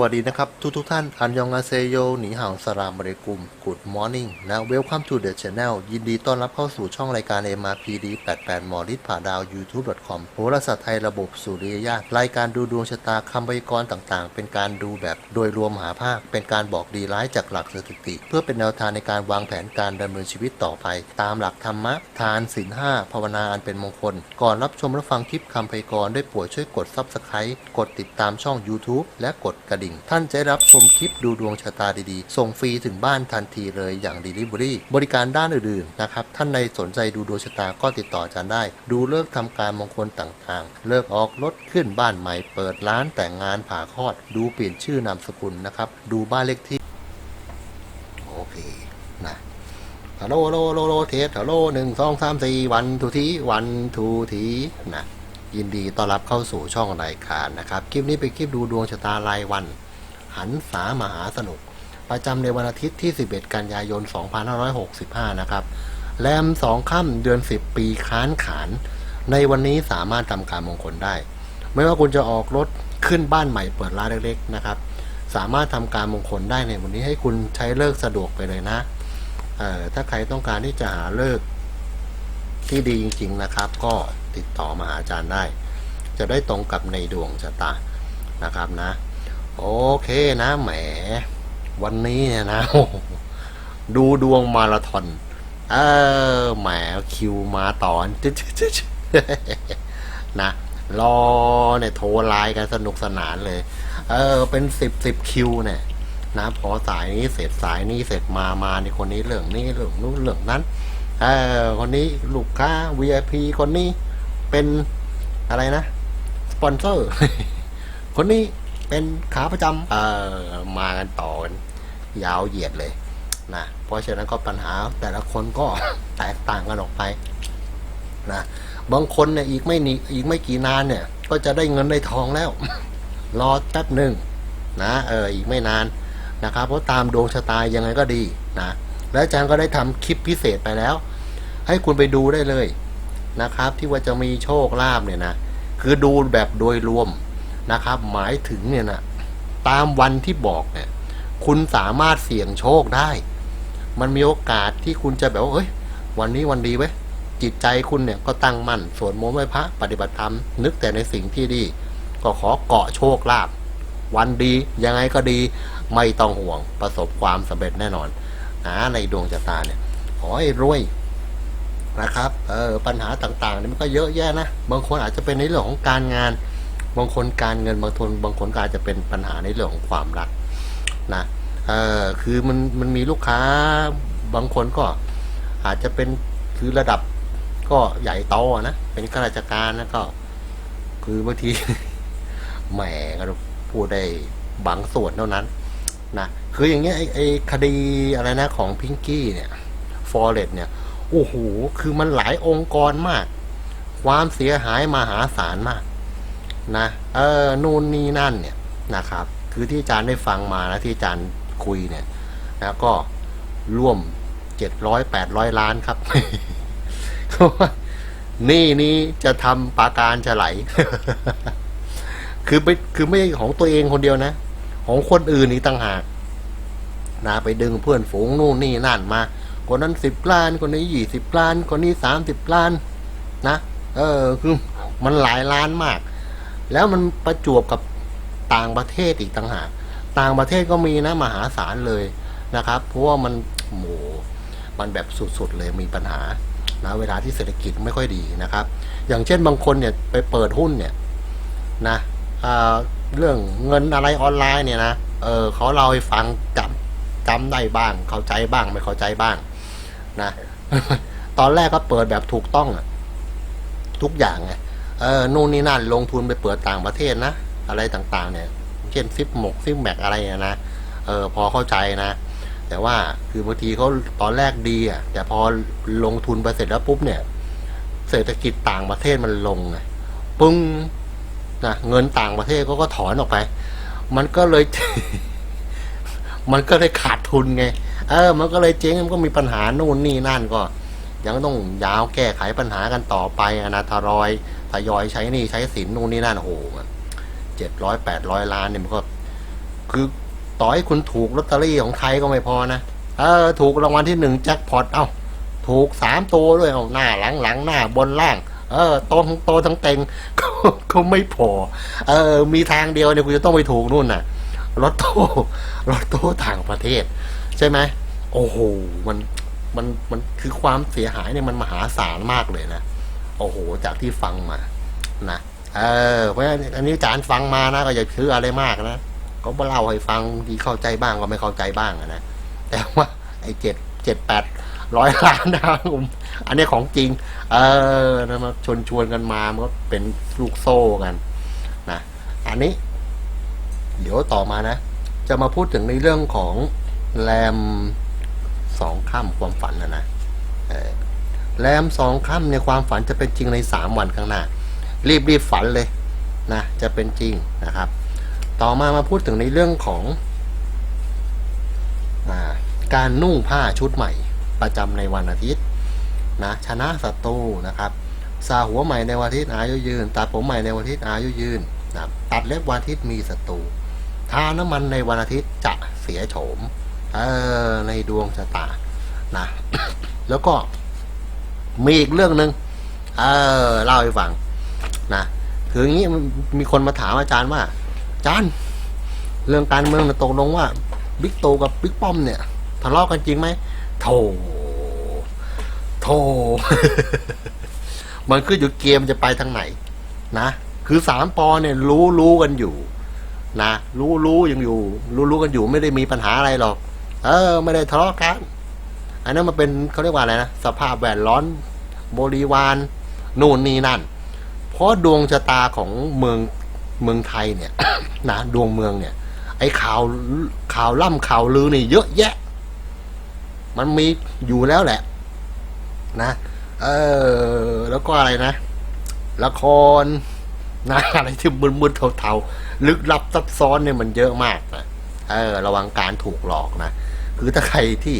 วัสดีนะครับ ทุกทุกท่าน อันยองอาเซโยหนีห่าวสลามบริกุม Good Morning และ Welcome to the Channel ยินดีต้อนรับเข้าสู่ช่องรายการ MRPD 88 มอฤทธิ์ผ่าดาว YouTube.com โหราศาสตร์ไทยระบบสุริยญาตรายการดูดวงชะตาคำพยากรณ์ต่างๆ เป็นการดูแบบโดยรวมหาภาค เป็นการบอกดีร้ายจากหลักสถิติ เพื่อเป็นแนวทางในการวางแผนการดำเนินชีวิตต่อไป ตามหลักธรรมะ ทานศีลห้าภาวนาอันเป็นมงคล ก่อนรับชมรับฟังคลิปคำพยากรณ์ได้โปรดช่วยกด Subscribe กดติดตามช่อง YouTube และกดกระดิ่งท่านจะได้รับชมคลิปดูดวงชะตาดีๆ ส่งฟรีถึงบ้านทันทีเลยอย่าง Delivery บริการด้านอื่นๆนะครับ ท่านในสนใจดูดวงชะตาก็ติดต่ออาจารย์ได้ ดูเลิกษ์ทำการมงคลต่างๆ เลิกออกรถขึ้นบ้านใหม่ เปิดร้านแต่งงานผ่าคลอด ดูเปลี่ยนชื่อนามสกุลนะครับ ดูบ้านเลขที่ โอเคนะฮัลโหลฮัลโหลโลโลเทสฮัลโหลหนึ่งสองสามสี่วันทูทีวันทูทีนะ ยินดีต้อนรับเข้าสู่ช่องรายการนะครับ คลิปนี้เป็นคลิปดูดวงชะตารายวัน หันสามหาสนุก ประจำในวันอาทิตย์ที่ 11 กันยายน 2565 นะครับ แรมสองค่ำเดือน 10 ปีค้านขาน ในวันนี้สามารถทำการมงคลได้ ไม่ว่าคุณจะออกรถขึ้นบ้านใหม่เปิดร้านเล็กๆนะครับ สามารถทำการมงคลได้ในวันนี้ให้คุณใช้เลิกสะดวกไปเลยนะถ้าใครต้องการที่จะหาเลิกที่ดีจริง ๆ นะครับ ก็ ติดต่อมาหาอาจารย์ได้ จะได้ตรงกับในดวงชะตานะครับนะ โอเคนะแหม วันนี้เนี่ยนะ ดูดวงมาราธอนเออแหมคิวมาต่อจึ๊ดๆๆนะรอเนี่ยโทรไลน์กันสนุกสนานเลย เออ เป็นสิบสิบคิวเนี่ยนะพอสายนี้เสร็จสายนี้เสร็จมามาในคนนี้เรื่องนี้เรื่องนู้นเรื่องนั้นเออคนนี้ลูกค้า VIP คนนี้ เป็นอะไรนะ สปอนเซอร์ คนนี้เป็นขาประจำเออมากันต่อกันยาวเหยียดเลยนะเพราะฉะนั้นก็ปัญหาแต่ละคนก็แตกต่างกันออกไปนะบางคนเนี่ยอีกไม่นีอีกไม่กี่นานเนี่ย ก็จะได้เงินได้ทองแล้ว รอแป๊บหนึ่งนะเอออีกไม่นานนะครับ เพราะตามดวงชะตายังไงก็ดีนะและอาจารย์ก็ได้ทำคลิปพิเศษไปแล้ว ให้คุณไปดูได้เลย นะครับ ที่ว่าจะมีโชคลาภเนี่ยนะคือดูแบบโดยรวมนะครับ หมายถึงเนี่ยนะตามวันที่บอกเนี่ยคุณสามารถเสี่ยงโชคได้ มันมีโอกาสที่คุณจะแบบว่าเฮ้ย วันนี้วันดีเว้ยจิตใจคุณเนี่ยก็ตั้งมั่นสวดมนต์ไหว้พระปฏิบัติธรรม นึกแต่ในสิ่งที่ดี ก็ขอเกาะโชคลาภวันดียังไงก็ดีไม่ต้องห่วงประสบความสำเร็จแน่นอนนะในดวงชะตาเนี่ยขอให้รวย นะครับเออปัญหาต่างๆนี่มันก็เยอะแยะนะ บางคนอาจจะเป็นในเรื่องของการงาน บางคนการเงินบางคนบางคนก็อาจจะเป็นปัญหาในเรื่องของความรักนะเออคือมันมันมีลูกค้าบางคนก็อาจจะเป็นคือระดับก็ใหญ่โตนะเป็นข้าราชการนะก็ คือบางทีแหมก็พูดได้บางส่วนเท่านั้นนะคืออย่างเงี้ยไอ้ไอ้คดีอะไรนะของพิงกี้เนี่ยฟอร์เรสเนี่ย โอ้โหคือมันหลายองค์กรมาก ความเสียหายมหาศาลมาก นะ เออนู่นนี่นั่นเนี่ยนะครับ คือที่อาจารย์ได้ฟังมานะที่อาจารย์คุยเนี่ยนะก็ร่วมเจ็ดร้อยแปดร้อยล้านครับนี่นี้จะทำปาการจะไหล คือไปคือไม่ใช่ของตัวเองคนเดียวนะ ของคนอื่นอีกต่างหากนะไปดึงเพื่อนฝูงนู่นนี่นั่นมา คนนั้นสิบล้าน คนนี้ยี่สิบล้าน คนนี้สามสิบล้าน นะ เออ คือมันหลายล้านมาก แล้วมันประจวบกับต่างประเทศอีกต่างหาก ต่างประเทศก็มีนะมหาศาลเลยนะครับ เพราะว่ามันโหมันแบบสุดๆเลยมีปัญหานะเวลาที่เศรษฐกิจไม่ค่อยดีนะครับ อย่างเช่นบางคนเนี่ยไปเปิดหุ้นเนี่ยนะอ่าเรื่องเงินอะไรออนไลน์เนี่ยนะเออเขาเล่าให้ฟังจำจำได้บ้าง เข้าใจบ้างไม่เข้าใจบ้าง นะ ตอนแรกก็เปิดแบบถูกต้องอะทุกอย่างไงเออนู่นนี่นั่นลงทุนไปเปิดต่างประเทศนะ อะไรต่างๆ เนี่ย เช่นซิปหมกซิปแมกอะไรเนี่ยนะเออพอเข้าใจนะ แต่ว่าคือบางทีเขาตอนแรกดีอะ แต่พอลงทุนไปเสร็จแล้วปุ๊บเนี่ย เศรษฐกิจต่างประเทศมันลงไงปึ้งนะเงินต่างประเทศเขาก็ถอนออกไป มันก็เลย มันก็เลยขาดทุนไง เออ มันก็เลยเจ๊งมันก็มีปัญหานู่นนี่นั่นก็ ยังต้องยาวแก้ไขปัญหากันต่อไปอนาทรอยทยอยใช้หนี่ใช้สินนู่นนี่นั่นโอ้โหเจ็ดร้อยแปดร้อยล้านเนี่ยมันก็ คือต่อให้คุณถูกลอตเตอรี่ของไทยก็ไม่พอนะเออ ถูกรางวัลที่หนึ่งแจ็คพอตเอ้าถูกสามตัวด้วยเอาหน้าหลังหลังหน้าบนล่าง เออโตทั้งโตทั้งเต็งก็ก็ไม่พอเออ มีทางเดียวเนี่ยคุณจะต้องไปถูกนู่นน่ะรถโต้รถโต้ต่างประเทศ ใช่ไหมโอ้โหมันมันมันคือความเสียหายเนี่ยมันมหาศาลมากเลยนะโอ้โห จากที่ฟังมานะเออเพราะฉะนั้นอันนี้อาจารย์ฟังมานะก็อย่าเชื่ออะไรมากนะก็มาเล่าให้ฟังดีเข้าใจบ้างก็ไม่เข้าใจบ้างนะแต่ว่าไอ้เจ็ดเจ็ดแปดร้อยล้านนะครับผมอันนี้ของจริง เออนะมาชวนชวนกันมามันก็เป็นลูกโซ่กันนะอันนี้ เดี๋ยวต่อมานะ จะมาพูดถึงในเรื่องของ แรมสองค่ำความฝันนะนะแรมสองค่ำในความฝันจะเป็นจริงในสามวันข้างหน้า รีบรีบฝันเลยนะจะเป็นจริงนะครับ ต่อมามาพูดถึงในเรื่องของอาการนุ่งผ้าชุดใหม่ ประจำในวันอาทิตย์นะชนะศัตรูนะครับสาหัวใหม่ในวันอาทิตย์อายุยืนตัดผมใหม่ในวันอาทิตย์อายุยืนนะตัดเล็บวันอาทิตย์มีศัตรูทาน้ำมันในวันอาทิตย์จะเสียโฉม เออในดวงชะตานะแล้วก็มีอีกเรื่องหนึ่งเออเล่าให้ฟังนะคืออย่างนี้มีคนมาถามอาจารย์ว่าอาจารย์เรื่องการเมืองนะตกลงว่าบิ๊กโตกับบิ๊กป้อมเนี่ยทะเลาะกันจริงไหมโถโถมันขึ้นอยู่เกมจะไปทางไหน นะ คือสามปอเนี่ยรู้รู้กันอยู่ นะ รู้รู้ยังอยู่ รู้รู้กันอยู่ไม่ได้มีปัญหาอะไรหรอก เออ ไม่ได้ทะเลาะกัน อันนั้นมันเป็นเขาเรียกว่าอะไรนะ สภาพแวดล้อมบริวารนู่นนี่นั่น เพราะดวงชะตาของเมืองเมืองไทยเนี่ยนะดวงเมืองเนี่ย ไอ้ข่าวข่าวล่ำข่าวลือนี่เยอะแยะ มันมีอยู่แล้วแหละ นะเออ แล้วก็อะไรนะ ละครนะอะไรที่มึนๆเทาๆลึกลับซับซ้อนเนี่ยมันเยอะมากนะ เออระวังการถูกหลอกนะคือถ้าใครที่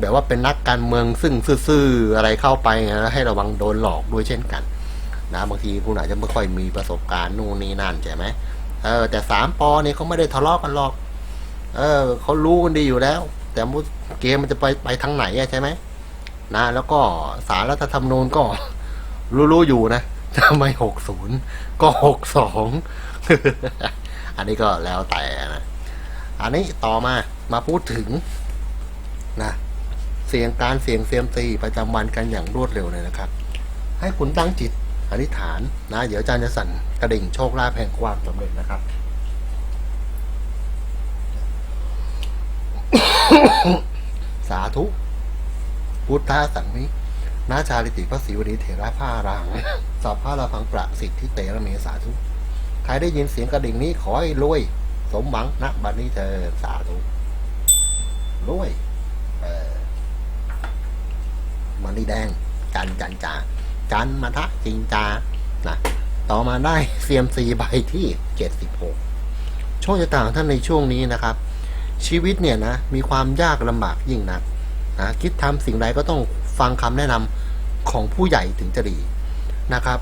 แบบว่าเป็นนักการเมืองซึ่งซื่อๆอะไรเข้าไปนะให้ระวังโดนหลอกด้วยเช่นกัน นะบางทีผู้อาจจะไม่ค่อยมีประสบการณ์นู่นนี่นั่นใช่ไหมเออ แต่สามปอเนี่ยเขาไม่ได้ทะเลาะกันหรอก เออเขารู้กันดีอยู่แล้ว แต่เกมมันจะไปไปทางไหนอะใช่ไหมนะแล้วก็สารรัฐธรรมนูญก็รู้ๆอยู่นะทำไมหกศูนย์ก็หกสองอันนี้ก็แล้วแต่นะ อันนี้ต่อมามาพูดถึงนะเสียงการเสียงเซียมซีประจำวันกันอย่างรวดเร็วเลยนะครับ ให้คุณตั้งจิตอธิษฐานนะ เดี๋ยวอาจารย์จะสั่นกระดิ่งโชคลาภแห่งความสำเร็จนะครับ สาธุ พุทธาสังมินาชาลิติพระศิวดีเถระผ้ารางสัพพะราพังประสิทธิเตระเมสาธุ ใครได้ยินเสียงกระดิ่งนี้ขอให้รวย สมหวังณบัดนี้เธอสาธุรวยเออมันนี่แดงจันจันจาจันมาทะจิงจานะต่อมาได้เซียมซีใบที่เจ็ดสิบหกโชคชะตางท่านในช่วงนี้นะครับ ชีวิตเนี่ยนะ มีความยากลำบากยิ่งนักนะคิดทำสิ่งใดก็ต้องฟังคำแนะนำของผู้ใหญ่ถึงจะดีนะครับ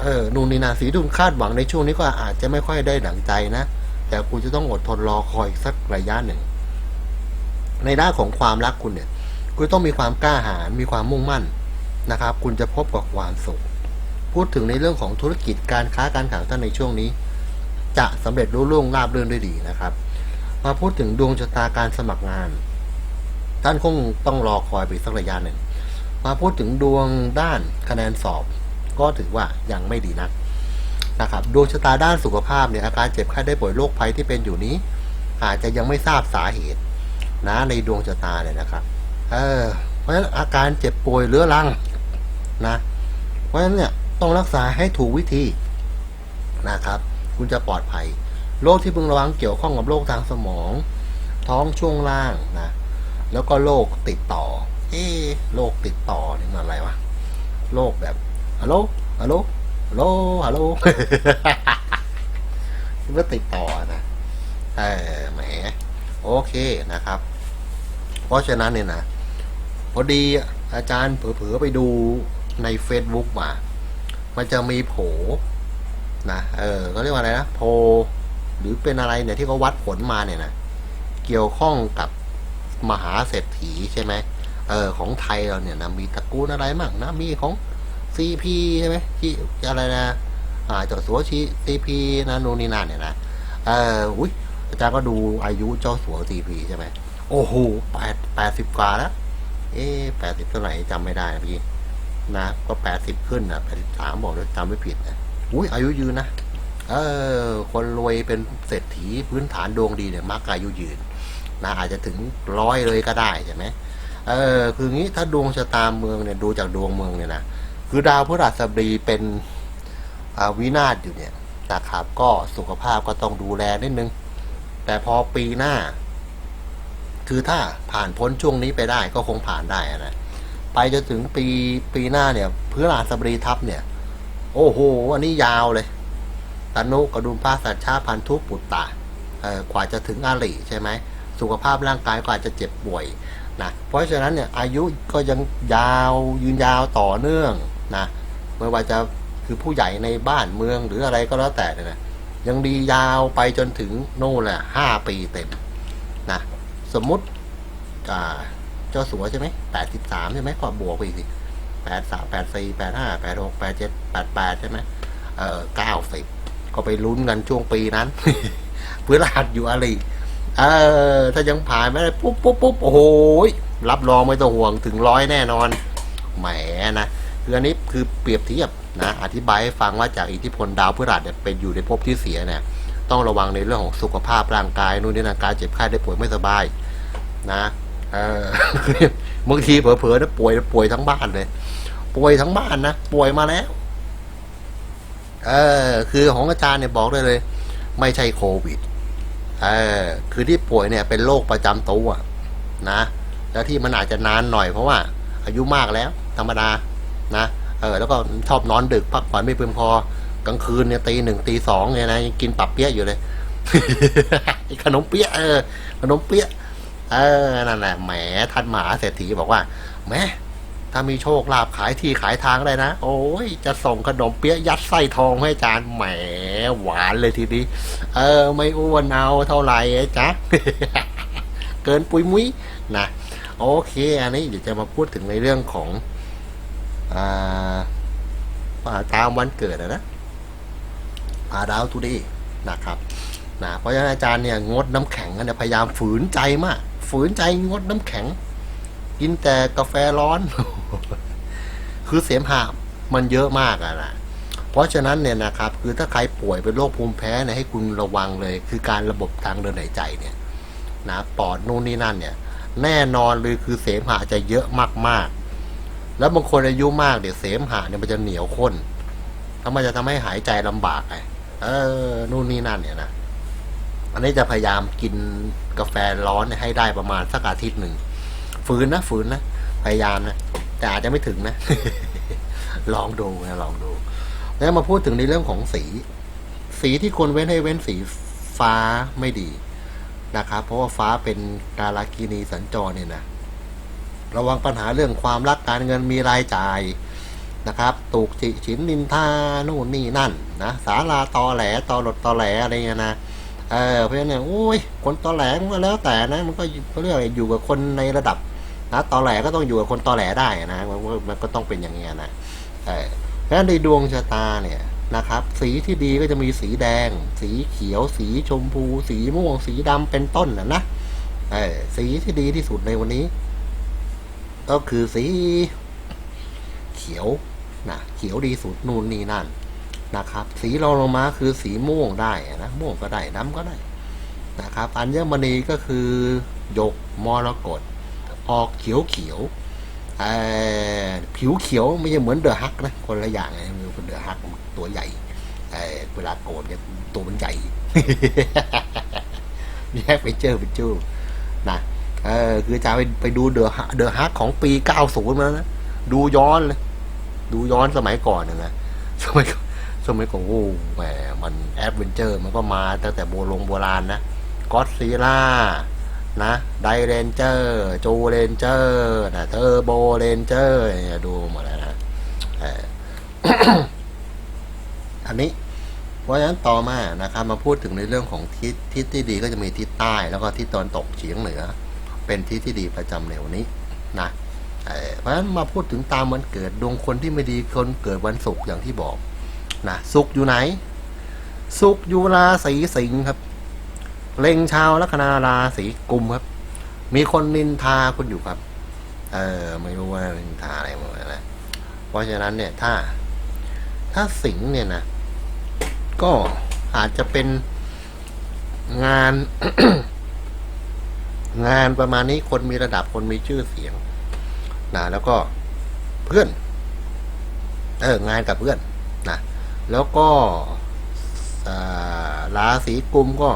เออนูนนีนาสีดุนคาดหวังในช่วงนี้ก็อาจจะไม่ค่อยได้ดังใจนะ แต่คุณจะต้องอดทนรอคอยสักระยะหนึ่ง ในด้านของความรักคุณเนี่ย คุณต้องมีความกล้าหาญมีความมุ่งมั่นนะครับ คุณจะพบกับความสุข พูดถึงในเรื่องของธุรกิจการค้าการขายท่านในช่วงนี้ จะสำเร็จรุ่ล่งราบเรื่อนด้วยดีนะครับ มาพูดถึงดวงชะตาการสมัครงาน ท่านคงต้องรอคอยไปสักระยะหนึ่ง มาพูดถึงดวงด้านคะแนนสอบ ก็ถือว่ายังไม่ดีนัก นะครับดวงชะตาด้านสุขภาพเนี่ยอาการเจ็บไข้ได้ป่วยโรคภัยที่เป็นอยู่นี้ อาจจะยังไม่ทราบสาเหตุนะในดวงชะตาเนี่ยนะครับเออเพราะฉะนั้นอาการเจ็บป่วยเรื้อรังนะเพราะฉะนั้นเนี่ยต้องรักษาให้ถูกวิธีนะครับ คุณจะปลอดภัยโรคที่พึงระวังเกี่ยวข้องกับโรคทางสมอง ท้องช่วงล่างนะแล้วก็โรคติดต่อ เอ๊โรคติดต่อนี่มันอะไรวะโรคแบบฮัลโหลฮัลโหล ฮัลโหลฮัลโหลเมื่อติดต่อนะเออแหม โอเคนะครับ เพราะฉะนั้นเนี่ยนะพอดีอาจารย์เผลอๆไปดูใน Facebook มา มันจะมีโผนะ เออเขาเรียกว่าอะไรนะ โพ หรือเป็นอะไรเนี่ยที่เขาวัดผลมาเนี่ยนะ เกี่ยวข้องกับมหาเศรษฐีใช่ไหม เออ ของไทยเราเนี่ยนะ มีตระกูลอะไรมั่งนะ มีของ ซีพีใช่ไหมที่อะไรนะอ่าเจ้าสัวชีซีพีนะนู่นนี่นั่นเนี่ยนะเอออุ้ยอาจารย์ก็ดูอายุเจ้าสัวซีพีใช่ไหมโอ้โหแปดแปดสิบกว่าแล้ว เอ๊แปดสิบเท่าไหร่จำไม่ได้นะพี่นะก็แปดสิบขึ้นนะแปดสิบสามบอกเลยจำไม่ผิดนะอุ้ยอายุยืนนะเออคนรวยเป็นเศรษฐีพื้นฐานดวงดีเนี่ยมักอายุยืนนะอาจจะถึงร้อยเลยก็ได้ใช่ไหมเออคืองี้ถ้าดวงชะตาเมืองเนี่ยดูจากดวงเมืองเนี่ยนะ คือดาวพฤหัสบดีเป็นวินาศอยู่เนี่ยนะครับ ก็สุขภาพก็ต้องดูแลนิดนึง แต่พอปีหน้า คือถ้าผ่านพ้นช่วงนี้ไปได้ก็คงผ่านได้นะไปจนถึงปีปีหน้าเนี่ยพฤหัสบดีทับเนี่ย โอ้โหอันนี้ยาวเลยตนุกระดุมผ้าสัตว์ชาพันธุปุตตะกว่าจะถึงอาลีใช่ไหมสุขภาพร่างกายก็อาจจะเจ็บป่วยนะเพราะฉะนั้นเนี่ยอายุก็ยังยาวยืนยาวต่อเนื่อง นะไม่ว่าจะคือผู้ใหญ่ในบ้านเมืองหรืออะไรก็แล้วแต่เนี่ยนะยังดียาวไปจนถึงโน่นแหละห้าปีเต็มนะสมมุติเจ้าสัวใช่ไหมแปดสิบสามใช่ไหมก็บวกไปอีกสิแปดสามแปดสี่แปดห้าแปดหกแปดเจ็ดแปดแปดใช่ไหมเออเก้าสิบก็ไปลุ้นกันช่วงปีนั้นเพื่อรหัสอยู่อะไรเออถ้ายังผ่านไม่ได้ปุ๊บปุ๊บปุ๊บโอ้โหยรับรองไม่ต้องห่วงถึงร้อยแน่นอนแหมนะ คืออันนี้คือเปรียบเทียบนะอธิบายให้ฟังว่าจากอิทธิพลดาวพฤหัสเนี่ยเป็นอยู่ในภพที่เสียเนี่ยต้องระวังในเรื่องของสุขภาพร่างกายนู่นนี่นะการเจ็บไข้ได้ป่วยไม่สบายนะเออบางทีเผลอๆนะป่วยป่วยทั้งบ้านเลย ป่วยทั้งบ้านนะป่วยมาแล้ว เออ คือของอาจารย์เนี่ยบอกได้เลย ไม่ใช่โควิดเออคือที่ป่วยเนี่ยเป็นโรคประจำตัวนะแล้วที่มันอาจจะนานหน่อยเพราะว่า อายุมากแล้ว ธรรมดา นะเออแล้วก็ชอบนอนดึกพักผ่อนไม่เพียงพอกลางคืนเนี่ยตีหนึ่งตีสองเนี่ยนะยังกินปับเปี๊ยะอยู่เลยขนมเปี๊ยะเออขนมเปี๊ยะเออนั่นแหละแหมท่านหมาเศรษฐีบอกว่าแหมถ้ามีโชคลาภขายที่ขายทางได้นะ โอ้ย จะส่งขนมเปี๊ยะยัดไส้ทองให้จารย์แหมหวานเลยทีนี้ เออ ไม่อ้วนเอาเท่าไหร่จ๊ะ เกินปุยมุ้ยนะ โอเค อันนี้เดี๋ยวจะมาพูดถึงในเรื่องของ ตามวันเกิดอะนะอาดาวทูดีนะครับนะเพราะฉะนั้นอาจารย์เนี่ยงดน้ำแข็งเนี่ยพยายามฝืนใจมาก ฝืนใจงดน้ำแข็ง กินแต่กาแฟร้อน คือเสมหะมันเยอะมากอะนะเพราะฉะนั้นเนี่ยนะครับ คือถ้าใครป่วยเป็นโรคภูมิแพ้เนี่ยให้คุณระวังเลย คือการระบบทางเดินหายใจเนี่ยนะปอดนู่นนี่นั่นเนี่ย แน่นอนเลยคือเสมหะจะเยอะมากๆ แล้วบางคนอายุมากเดี๋ยวเสมหะเนี่ยมันจะเหนียวข้นแล้วมันจะทำให้หายใจลำบากไงเออ นู่นนี่นั่นเนี่ยนะอันนี้จะพยายามกินกาแฟร้อนให้ได้ประมาณสักอาทิตย์หนึ่งฝืนนะฝืนนะพยายามนะแต่อาจจะไม่ถึงนะ ลองดูนะลองดู แล้วมาพูดถึงในเรื่องของสี สีที่ควรเว้นให้เว้นสีฟ้าไม่ดีนะครับ เพราะว่าฟ้าเป็นกาลากินีสัญจรเนี่ยนะ ระวังปัญหาเรื่องความรักการเงินมีรายจ่ายนะครับตูกจิฉินนินทานู่นนี่นั่นนะสาลาตอแหลตอหลดตอแหลอะไรเงี้ยนะเออเพราะฉะนั้นเนี่ยโอ้ยคนตอแหลมันก็แล้วแต่นะมันก็เรียกอะไรอยู่กับคนในระดับนะตอแหลก็ต้องอยู่กับคนตอแหลได้นะมันก็มันก็ต้องเป็นอย่างเงี้ยนะเออเพราะฉะนั้นในดวงชะตาเนี่ยนะครับ สีที่ดีก็จะมีสีแดง สีเขียว สีชมพู สีม่วง สีดำเป็นต้นนะนะเออสีที่ดีที่สุดในวันนี้ ก็คือสีเขียวนะเขียวดีสุดนู่นนี่นั่นนะครับ สีรองลงมาคือสีม่วงได้นะม่วงก็ได้น้ำก็ได้นะครับ อัญมณีก็คือหยกมรกตออกเขียวเขียวผิวเขียวไม่ใช่เหมือนเดอะฮักนะคนละอย่างนะมันเป็นเดอะฮักตัวใหญ่เอ่อเวลาโกรธเนี่ยตัวมันใหญ่แยกไปเจอไปจู้นะ เออคือจะไปไปดูเดอะเดอะฮักของปี90มาแล้วนะดูย้อนเลย ดูย้อนสมัยก่อนนะนะสมัยสมัยก่อนโอ้แหมมันแอดเวนเจอร์ มันก็มาตั้งแต่โบราณโบราณนะก็อดซีล่านะไดเรนเจอร์จูเรนเจอร์นะเทอร์โบเรนเจอร์เนี่ยดูหมดแล้วนะอันนี้ผราะฉะนั้นต่อมานะครับ มาพูดถึงในเรื่องของทิศทิศที่ดีก็จะมีทิศใต้ แล้วก็ทิศตะวันตกเฉียงเหนือ เป็นทิศที่ดีประจำในวันนี้นะเอ่อเพราะฉะนั้นมาพูดถึงตามวันเกิดดวงคนที่ไม่ดีคนเกิดวันศุกร์อย่างที่บอกนะศุกร์อยู่ไหนศุกร์อยู่ราศีสิงห์ครับ เล็งชาวลัคนาราศีกุมครับ มีคนนินทาคุณอยู่ครับ เออไม่รู้ว่านินทาอะไรมานะเพราะฉะนั้นเนี่ยถ้า ถ้าสิงห์เนี่ยนะก็อาจจะเป็นงาน งานประมาณนี้คนมีระดับคนมีชื่อเสียงนะแล้วก็เพื่อน เอองานกับเพื่อนนะแล้วก็ราศีกุมก็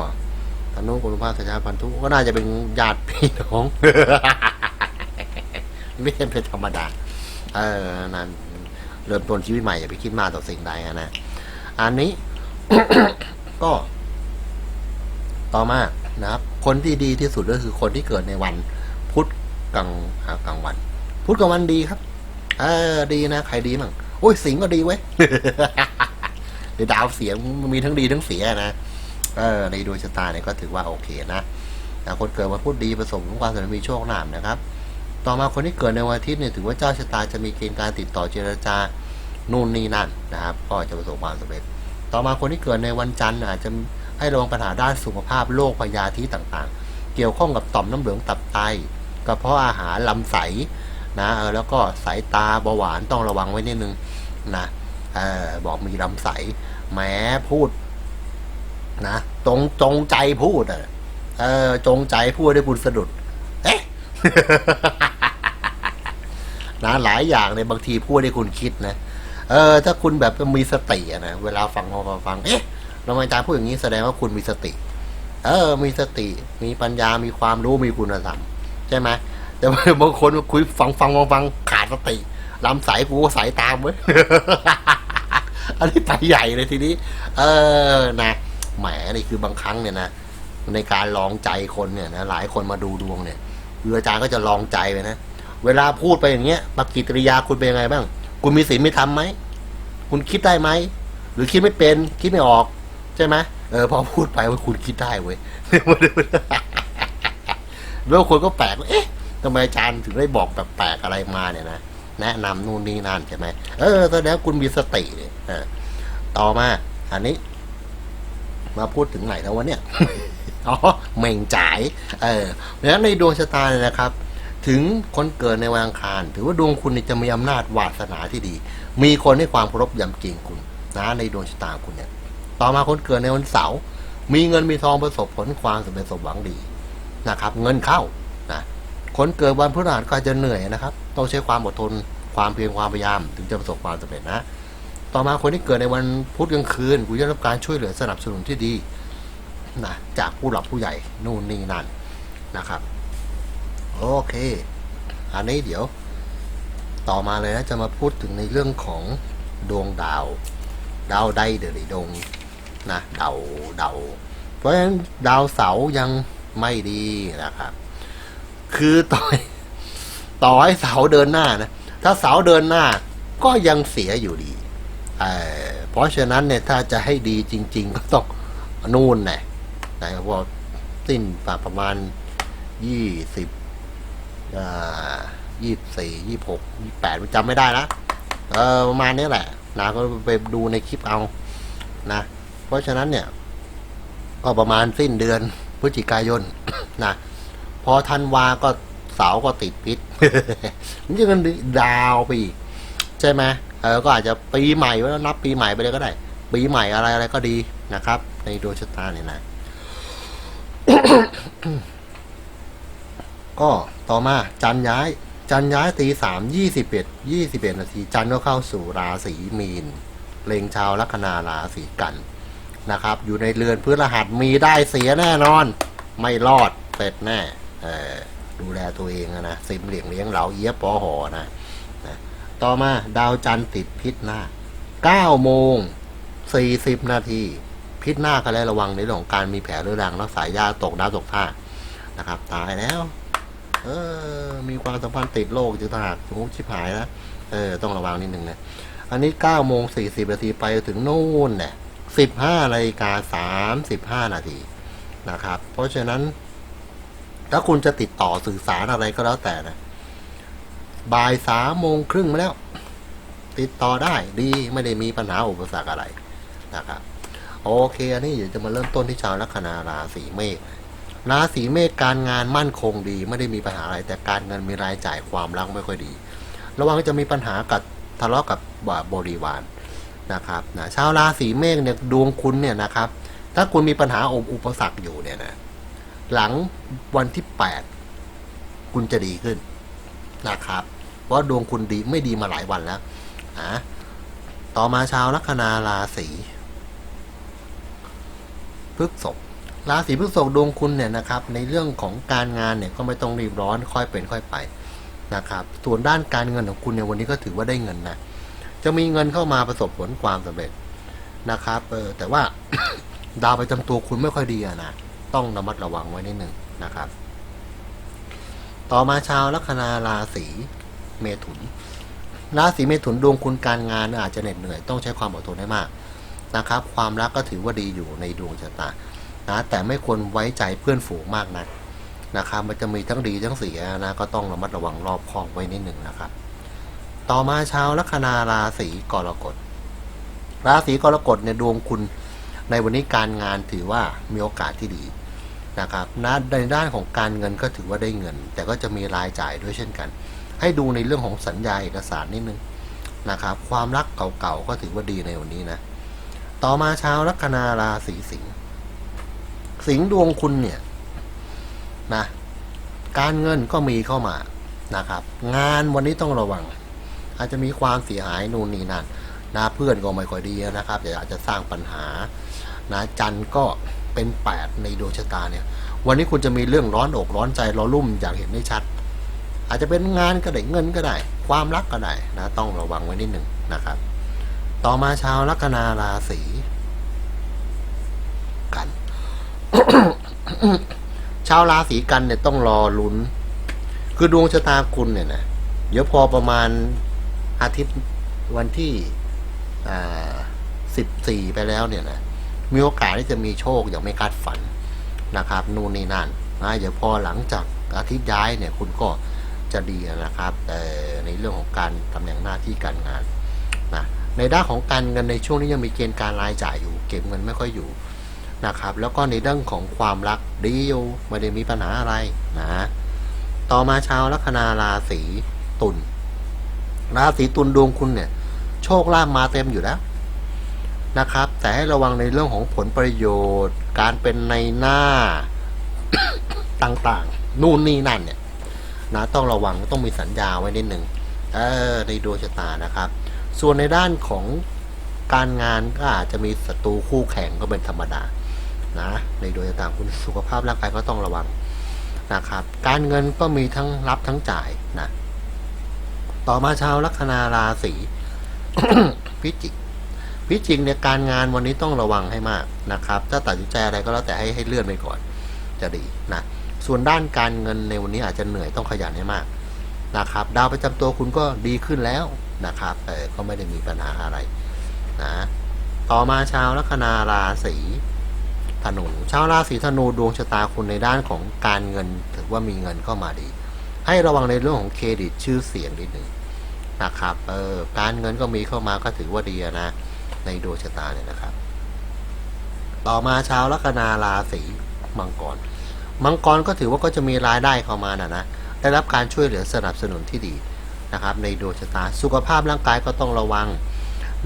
ธนุกุลภาสชาพันธุก็น่าจะเป็นญาติพี่น้องไม่ใช่เป็นธรรมดา เออนั่นเริ่มต้นชีวิตใหม่อย่าไปคิดมากต่อสิ่งใดอะนะอันนี้ ก็ ต่อมา นะครับ คนที่ดีที่สุดก็คือคนที่เกิดในวัน พุธกลางกลางวัน พุธกลางวันดีครับ เออดีนะใครดีมั่งโอ้ยสิงก็ดีเว้ยดาวเสียงมันมีทั้งดีทั้งเสียนะเออในดวงชะตาเนี่ยก็ถือว่าโอเคนะแต่คนเกิดวันพุธดีประสบความสำเร็จมีโชคลาภนะครับ ต่อมาคนที่เกิดในวันอาทิตย์เนี่ยถือว่าเจ้าชะตาจะมีเกณฑ์การติดต่อเจรจานู่นนี่นั่นนะครับ ก็จะประสบความสำเร็จ ต่อมาคนที่เกิดในวันจันทร์อาจจะให้ระวังปัญหาด้านสุขภาพโรคพยาธิต่างๆ เกี่ยวข้องกับต่อมน้ำเหลืองตับไตกระเพาะอาหารลำไส้นะเออแล้วก็สายตาเบาหวานต้องระวังไว้นิดนึงนะเออบอกมีลำไส้แม้พูดนะจงจงใจพูดอะเออจงใจพูดได้คุณสะดุด เอ๊ะนะหลายอย่างในยบางทีพูดให้คุณคิดนะเออ ถ้าคุณแบบมีสติอะนะเวลาฟังพอฟัง เอ๊ะ ทำไมอาจารย์พูดอย่างนี้แสดงว่าคุณมีสติ เออ มีสติ มีปัญญา มีความรู้ มีคุณธรรมใช่ไหมแต่บางคนคุยฟังฟังฟังฟังขาดสติลำสายกูสายตามเว้ยอันนี้ไปใหญ่เลยทีนี้ เออ นะ แหมนี่คือบางครั้งเนี่ยนะ ในการลองใจคนเนี่ยนะ หลายคนมาดูดวงเนี่ยคืออาจารย์ก็จะลองใจไปนะ เวลาพูดไปอย่างเงี้ยปฏิกิริยาคุณเป็นยังไงบ้าง คุณมีศีลไม่ทำไหม คุณคิดได้ไหม หรือคิดไม่เป็น คิดไม่ออก ใช่ไหมเออพอพูดไปว่าคุณคิดได้เว้ยแล้วคนก็แปลกว่าเอ๊ะทำไมอาจารย์ถึงได้บอกแบบแปลกอะไรมาเนี่ยนะแนะนำนู่นนี่นั่นใช่ไหมเออแสดงว่าคุณมีสติเนี่ยเออต่อมา อันนี้ มาพูดถึงไหนแล้ววะเนี่ยอ๋อเหม่งจ่าย เออเพราะฉะนั้นในดวงชะตาเนี่ยนะครับ ถึงคนเกิดในวันอังคาร ถือว่าดวงคุณเนี่ยจะมีอำนาจวาสนาที่ดี มีคนให้ความเคารพยำเกรงคุณนะในดวงชะตาคุณเนี่ย ต่อมาคนเกิดในวันเสาร์มีเงินมีทองประสบผลความสำเร็จสมหวังดีนะครับ เงินเข้านะคนเกิดวันพฤหัสก็จะเหนื่อยนะครับ ต้องใช้ความอดทนความเพียรความพยายาม ถึงจะประสบความสำเร็จนะ ต่อมาคนที่เกิดในวันพุธกลางคืนคุณจะรับการช่วยเหลือสนับสนุนที่ดีนะจากผู้หลักผู้ใหญ่นู่นนี่นั่นนะครับ โอเค อันนี้เดี๋ยว ต่อมาเลยนะจะมาพูดถึงในเรื่องของดวงดาว ดาวใดเดริดง นะดาวดาวเพราะฉะนั้นดาวเสายังไม่ดีนะครับ คือต่อให้ต่อให้เสาเดินหน้านะถ้าเสาเดินหน้าก็ยังเสียอยู่ดีเเพราะฉะนั้นเนี่ยถ้าจะให้ดีจริง ๆ ก็ต้องนู่นแน่นะครับว่าสิ้นประมาณยี่สิบยี่สี่ยี่หกยี่แปดจำไม่ได้ละเออประมาณนี้แหละนะก็ไปดูในคลิปเอานะ เพราะฉะนั้นเนี่ยก็ประมาณสิ้นเดือนพฤศจิกายนนะพอธันวาก็เสาก็ติดพิษมันจะกันดาวไปอีกใช่ไหมเออก็อาจจะปีใหม่แล้วนับปีใหม่ไปเลยก็ได้ ปีใหม่อะไรอะไรก็ดีนะครับ ในดวงชะตาเนี่ยนะก็ต่อมาจันย้าย จันย้ายตีสามยี่สิบเอ็ดยี่สิบเอ็ดนาที จันก็เข้าสู่ราศีมีนเล็งชาวลัคนาราศีกัน นะครับ อยู่ในเรือนพฤหัสมีได้เสียแน่นอน ไม่รอดเสร็จแน่ดูแลตัวเองนะซิมเหลียงเลี้ยงเหลาเอียปอหอนะนะต่อมาดาวจันทร์ติดพิษหน้าเก้าโมงสี่สิบนาทีพิษหน้าก็แล้วระวังในเรื่องของการมีแผลเรื้อรังรักษายาตกน้ำตกท่านะครับ ตายแล้ว เออ มีความสัมพันธ์ติดโรคจึงทหารสมมติชิบหายนะเออ ต้องระวังนิดนึงนะ อันนี้เก้าโมงสี่สิบนาทีไปถึงนู่นเนี่ย 15นาฬิกา35นาทีนะครับ เพราะฉะนั้น ถ้าคุณจะติดต่อสื่อสารอะไรก็แล้วแต่นะบ่ายสามโมงครึ่งมาแล้ว ติดต่อได้ดีไม่ได้มีปัญหาอุปสรรคอะไรนะครับโอเค อันนี้เดี๋ยวจะมาเริ่มต้นที่ชาวลัคนาราศีเมษราศีเมษการงานมั่นคงดี ไม่ได้มีปัญหาอะไร แต่การเงินมีรายจ่ายความรักไม่ค่อยดี ระวังจะมีปัญหากับทะเลาะกับบริวาร นะครับนะชาวราศีเมษเนี่ยดวงคุณเนี่ยนะครับ ถ้าคุณมีปัญหาอบอุปสรรคอยู่เนี่ยนะ หลังวันที่ 8 คุณจะดีขึ้นนะครับ เพราะดวงคุณดีไม่ดีมาหลายวันแล้วนะต่อมาชาวลัคนาราศีพฤษภราศีพฤษภดวงคุณเนี่ยนะครับ ในเรื่องของการงานเนี่ยก็ไม่ต้องรีบร้อนค่อยเป็นค่อยไปนะครับ ส่วนด้านการเงินของคุณในยวันนี้ก็ถือว่าได้เงินนะ จะมีเงินเข้ามาประสบผลความสำเร็จนะครับเออแต่ว่าดาวประจำตัวคุณไม่ค่อยดีนะต้องระมัดระวังไว้นิดหนึ่งนะครับ ต่อมาชาวลัคนาราศีเมถุน ราศีเมถุนดวงคุณการงานอาจจะเหน็ดเหนื่อยต้องใช้ความอดทนให้มากนะครับ ความรักก็ถือว่าดีอยู่ในดวงชะตานะแต่ไม่ควรไว้ใจเพื่อนฝูงมากนักนะครับ มันจะมีทั้งดีทั้งเสียนะก็ต้องระมัดระวังรอบคอบไว้นิดหนึ่งนะครับ ต่อมาชาวลัคนาราศีกรกฎ ราศีกรกฎเนี่ยดวงคุณในวันนี้การงานถือว่ามีโอกาสที่ดีนะครับนะในด้านของการเงินก็ถือว่าได้เงิน แต่ก็จะมีรายจ่ายด้วยเช่นกัน ให้ดูในเรื่องของสัญญาเอกสารนิดนึงนะครับความรักเก่าๆก็ถือว่าดีในวันนี้นะต่อมาชาวลัคนาราศีสิงห์สิงห์ดวงคุณเนี่ยนะการเงินก็มีเข้ามานะครับ งานวันนี้ต้องระวัง อาจจะมีความเสียหายนู่นนี่นั่นนะเพื่อนก็ไม่ค่อยดีนะครับเดี๋ยวอาจจะสร้างปัญหานะจันก็เป็นแปดในดวงชะตาเนี่ย วันนี้คุณจะมีเรื่องร้อนอกร้อนใจร้อนรุ่มอย่างเห็นได้ชัด อาจจะเป็นงานก็ได้เงินก็ได้ ความรักก็ได้นะต้องระวังไว้นิดหนึ่งนะครับ ต่อมาชาวลัคนาราศีกัน ชาวราศีกันเนี่ยต้องรอลุ้น คือดวงชะตาคุณเนี่ยนะเดี๋ยวพอประมาณ อาทิตย์วันที่สิบสี่ไปแล้วเนี่ยนะมีโอกาสที่จะมีโชคอย่างไม่คาดฝันนะครับ นู่นนี่นั่นนะเดี๋ยวพอหลังจากอาทิตย์ย้ายเนี่ยคุณก็จะดีนะครับแต่ในเรื่องของการตำแหน่งหน้าที่การงานนะในด้านของการเงินในช่วงนี้ยังมีเกณฑ์การรายจ่ายอยู่ เก็บเงินไม่ค่อยอยู่นะครับ แล้วก็ในเรื่องของความรักดีอยู่ไม่ได้มีปัญหาอะไรนะต่อมาชาวลัคนาราศีตุล ราศีตุลดวงคุณเนี่ย โชคลาภมาเต็มอยู่แล้วนะครับ แต่ให้ระวังในเรื่องของผลประโยชน์ การเป็นในหน้าต่างๆ นู่นนี่นั่นเนี่ยนะต้องระวังต้องมีสัญญาไว้นิดหนึ่งเออในดวงชะตานะครับ ส่วนในด้านของการงานก็อาจจะมีศัตรูคู่แข่งก็เป็นธรรมดานะในดวงชะตาคุณสุขภาพร่างกายก็ต้องระวังนะครับ การเงินก็มีทั้งรับทั้งจ่ายนะ ต่อมาชาวลัคนาราศีพิจิกพิจิกเนี่ยการงานวันนี้ต้องระวังให้มากนะครับ ถ้าตัดสินใจอะไรก็แล้วแต่ให้ให้เลื่อนไปก่อน จะดีนะส่วนด้านการเงินในวันนี้อาจจะเหนื่อยต้องขยันให้มากนะครับดาวประจำตัวคุณก็ดีขึ้นแล้วนะครับแต่ก็ไม่ได้มีปัญหาอะไรนะต่อมาชาวลัคนาราศีธนูชาวราศีธนูดวงชะตาคุณในด้านของการเงินถือว่ามีเงินเข้ามาดี ให้ระวังในเรื่องของเครดิตชื่อเสียงนิดหนึ่งนะครับเออการเงินก็มีเข้ามาก็ถือว่าดีนะ ในดวงชะตาเนี่ยนะครับ ต่อมาชาวลัคนาราศีมังกร มังกรก็ถือว่าก็จะมีรายได้เข้ามานะนะได้รับการช่วยเหลือสนับสนุนที่ดีนะครับ ในดวงชะตาสุขภาพร่างกายก็ต้องระวัง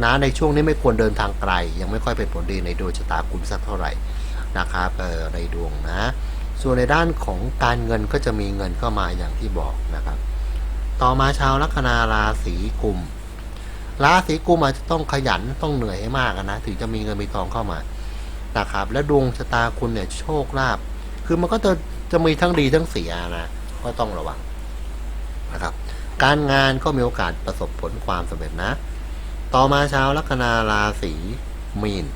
นะในช่วงนี้ไม่ควรเดินทางไกล ยังไม่ค่อยเป็นผลดีในดวงชะตาคุณสักเท่าไหร่นะครับเออในดวงนะ ส่วนในด้านของการเงินก็จะมีเงินเข้ามาอย่างที่บอกนะครับ ต่อมาชาวลัคนาราศีกุมราศีกุมอาจจะต้องขยันต้องเหนื่อยให้มากนะถึงจะมีเงินมีทองเข้ามานะครับ และดวงชะตาคุณเนี่ยโชคลาภคือมันก็จะจะมีทั้งดีทั้งเสียนะก็ต้องระวังนะครับ การงานก็มีโอกาสประสบผลความสำเร็จนะ ต่อมาชาวลัคนาราศีมีน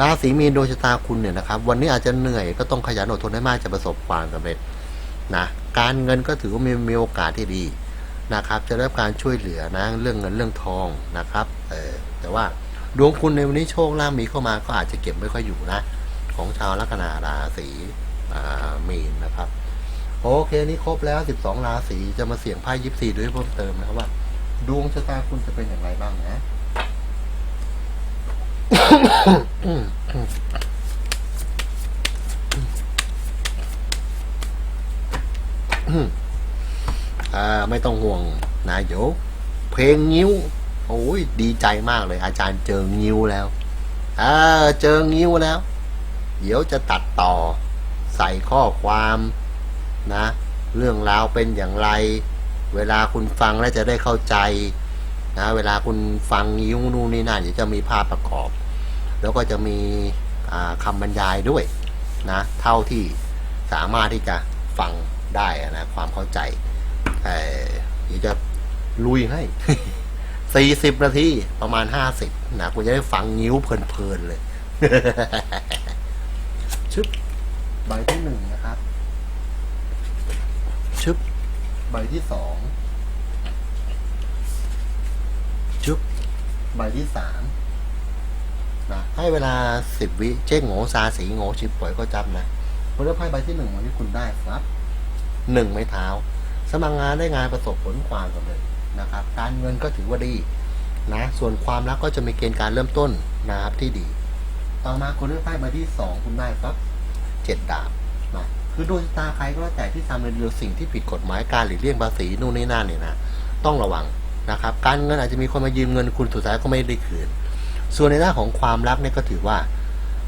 ราศีมีนดวงชะตาคุณเนี่ยนะครับ วันนี้อาจจะเหนื่อยก็ต้องขยันอดทนให้มากจะประสบความสำเร็จนะการเงินก็ถือว่ามีมีโอกาสที่ดีนะครับ จะได้รับการช่วยเหลือนะเรื่องเงินเรื่องทองนะครับเออแต่ว่าดวงคุณในวันนี้โชคลาภมีเข้ามาก็อาจจะเก็บไม่ค่อยอยู่นะ ของชาวลัคนาราศีมีนนะครับโอเคนี่ครบแล้ว 12 ราศีจะมาเสี่ยงไพ่ยิปซีด้วยเพิ่มเติมนะครับว่า ดวงชะตาคุณจะเป็นอย่างไรบ้างนะ อ่า ไม่ต้องห่วงนะเดี๋ยวเพลงงิ้ว โอ้ยดีใจมากเลย อาจารย์เจองิ้วแล้วอ่าเจองิ้วแล้ว เดี๋ยวจะตัดต่อ ใส่ข้อความนะ เรื่องราวเป็นอย่างไร เวลาคุณฟังแล้วจะได้เข้าใจ นะเวลาคุณฟังงิ้วนู่นนี่นั่นจะมีภาพประกอบ แล้วก็จะมีอ่าคำบรรยายด้วยนะเท่าที่สามารถที่จะฟังได้นะความเข้าใจเอ่อเดี๋ยวจะลุยให้สี่สิบนาทีประมาณห้าสิบนะคุณจะได้ฟังนิ้วเพลินๆเลยชึบใบที่หนึ่งนะครับ ชึบใบที่สอง ชึบใบที่สามนะให้เวลาสิบวิเจ๊งโง่ซาสีโง่ชิบปล่อยก็จำนะเพราะไพ่ใบที่หนึ่งวันนี้คุณได้ครับหนึ่งไม้เท้า สมัครงานได้งานประสบผลความสำเร็จนะครับ การเงินก็ถือว่าดีนะส่วนความรักก็จะมีเกณฑ์การเริ่มต้นนะครับที่ดี ต่อมาคนเลือกไพ่ใบที่สองคุณได้ครับเจ็ดดาบนะคือดวงชะตาใครก็แล้วแต่ที่ทำในเรื่องสิ่งที่ผิดกฎหมายการหลีกเลี่ยงภาษีนู่นนี่นั่นเนี่ยนะต้องระวัง นะครับ การเงินอาจจะมีคนมายืมเงินคุณสุดท้ายก็ไม่ได้คืน ส่วนในด้านของความรักเนี่ยก็ถือว่า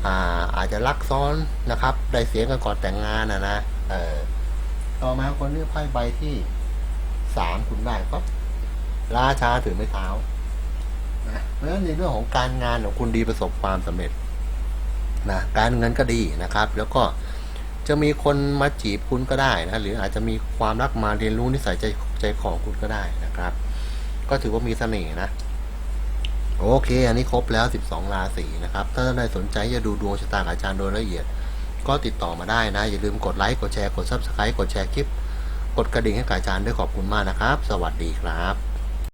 อ่าอาจจะรักซ้อนนะครับ ได้เสียกันก่อนแต่งงานนะนะเออต่อมาคนเลือกไพ่ใบที่สามคุณได้ก็ราช้าถือไม้เท้าเพราะฉะนั้นในเรื่องของการงานของคุณดีประสบความสำเร็จนะการเงินก็ดีนะครับ แล้วก็จะมีคนมาจีบคุณก็ได้นะหรืออาจจะมีความรักมาเรียนรู้นิสัยใจใจของคุณก็ได้นะครับ ก็ถือว่ามีเสน่ห์นะ โอเค อันนี้ครบแล้ว 12 ราศีนะครับ ถ้าท่านใดสนใจจะดูดวงชะตาอาจารย์โดยละเอียด ก็ติดต่อมาได้นะ อย่าลืมกดไลค์กดแชร์กด Subscribe กดแชร์คลิป กดกระดิ่งให้กับอาจารย์ด้วยขอบคุณมากนะครับ สวัสดีครับ